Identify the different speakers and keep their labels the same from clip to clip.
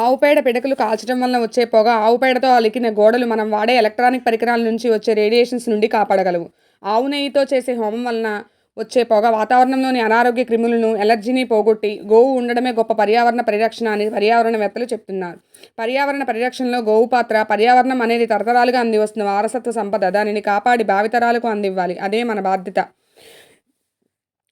Speaker 1: ఆవు పేడ పిడకలు కాల్చడం వలన వచ్చే పొగ ఆవు పేడతో అలికిన గోడలు మనం వాడే ఎలక్ట్రానిక్ పరికరాల నుంచి వచ్చే రేడియేషన్స్ నుండి కాపాడగలవు. ఆవు నెయ్యితో చేసే హోమం వలన వచ్చే పొగ వాతావరణంలోని అనారోగ్య క్రిములను ఎలర్జీని పోగొట్టి గోవు ఉండడమే గొప్ప పర్యావరణ పరిరక్షణ అని పర్యావరణవేత్తలు చెప్తున్నారు. పర్యావరణ పరిరక్షణలో గోవు పాత్ర పర్యావరణం అనేది తరతరాలుగా అంది వస్తున్న వారసత్వ సంపద దానిని కాపాడి భావితరాలకు అందివ్వాలి. అదే మన బాధ్యత.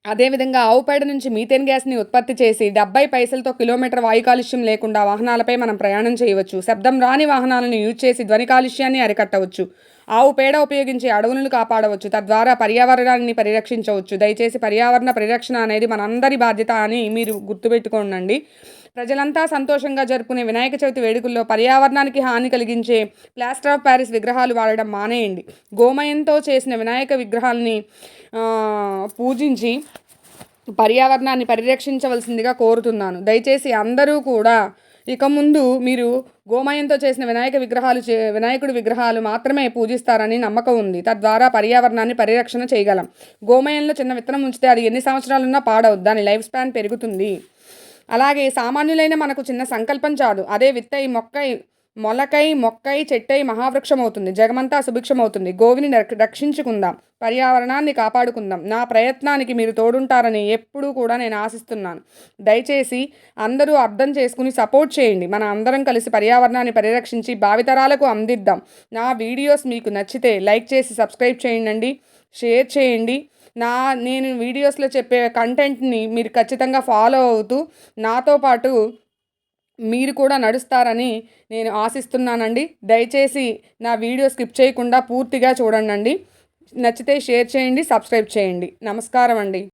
Speaker 1: అదేవిధంగా ఆవు పేడ నుంచి మీథేన్ గ్యాస్ని ఉత్పత్తి చేసి డెబ్బై పైసలతో కిలోమీటర్ వాయు కాలుష్యం లేకుండా వాహనాలపై మనం ప్రయాణం చేయవచ్చు. శబ్దం రాని వాహనాలను యూజ్ చేసి ధ్వని కాలుష్యాన్ని అరికట్టవచ్చు. ఆవు పేడ ఉపయోగించి అడవులను కాపాడవచ్చు. తద్వారా పర్యావరణాన్ని పరిరక్షించవచ్చు. దయచేసి పర్యావరణ పరిరక్షణ అనేది మనందరి బాధ్యత అని మీరు గుర్తుపెట్టుకోండి ప్రజలంతా సంతోషంగా జరుపుకునే వినాయక చవితి వేడుకల్లో పర్యావరణానికి హాని కలిగించే ప్లాస్టర్ ఆఫ్ ప్యారిస్ విగ్రహాలు వాడడం మానేయండి. గోమయంతో చేసిన వినాయక విగ్రహాలని పూజించి పర్యావరణాన్ని పరిరక్షించవలసిందిగా కోరుతున్నాను. దయచేసి అందరూ కూడా ఇక ముందు మీరు గోమయంతో చేసిన వినాయక విగ్రహాలు చే వినాయకుడి విగ్రహాలు మాత్రమే పూజిస్తారని నమ్మకం ఉంది. తద్వారా పర్యావరణాన్ని పరిరక్షణ చేయగలం. గోమయంలో చిన్న విత్తనం ఉంచితే అది ఎన్ని సంవత్సరాలున్నా పాడవద్దు. దాని లైఫ్ స్పాన్ పెరుగుతుంది. అలాగే సామాన్యులైన మనకు చిన్న సంకల్పం చాలు. అదే విత్తై మొక్కై మొలకై మొక్కై చెట్టై మహావృక్షమవుతుంది. జగమంతా సుభిక్షమవుతుంది. గోవిని రక్షించుకుందాం. పర్యావరణాన్ని కాపాడుకుందాం. నా ప్రయత్నానికి మీరు తోడుంటారని ఎప్పుడూ కూడా నేను ఆశిస్తున్నాను. దయచేసి అందరూ అర్థం చేసుకుని సపోర్ట్ చేయండి. మన అందరం కలిసి పర్యావరణాన్ని పరిరక్షించి భావితరాలకు అందిద్దాం. నా వీడియోస్ మీకు నచ్చితే లైక్ చేసి సబ్స్క్రైబ్ చేయండి. షేర్ చేయండి. నా నేను వీడియోస్లో చెప్పే కంటెంట్ని మీరు ఖచ్చితంగా ఫాలో అవుతూ నాతో పాటు మీరు కూడా నడుస్తారని నేను ఆశిస్తున్నానండి. దయచేసి నా వీడియో స్కిప్ చేయకుండా పూర్తిగా చూడండి నచ్చితే షేర్ చేయండి సబ్స్క్రైబ్ చేయండి. నమస్కారం అండి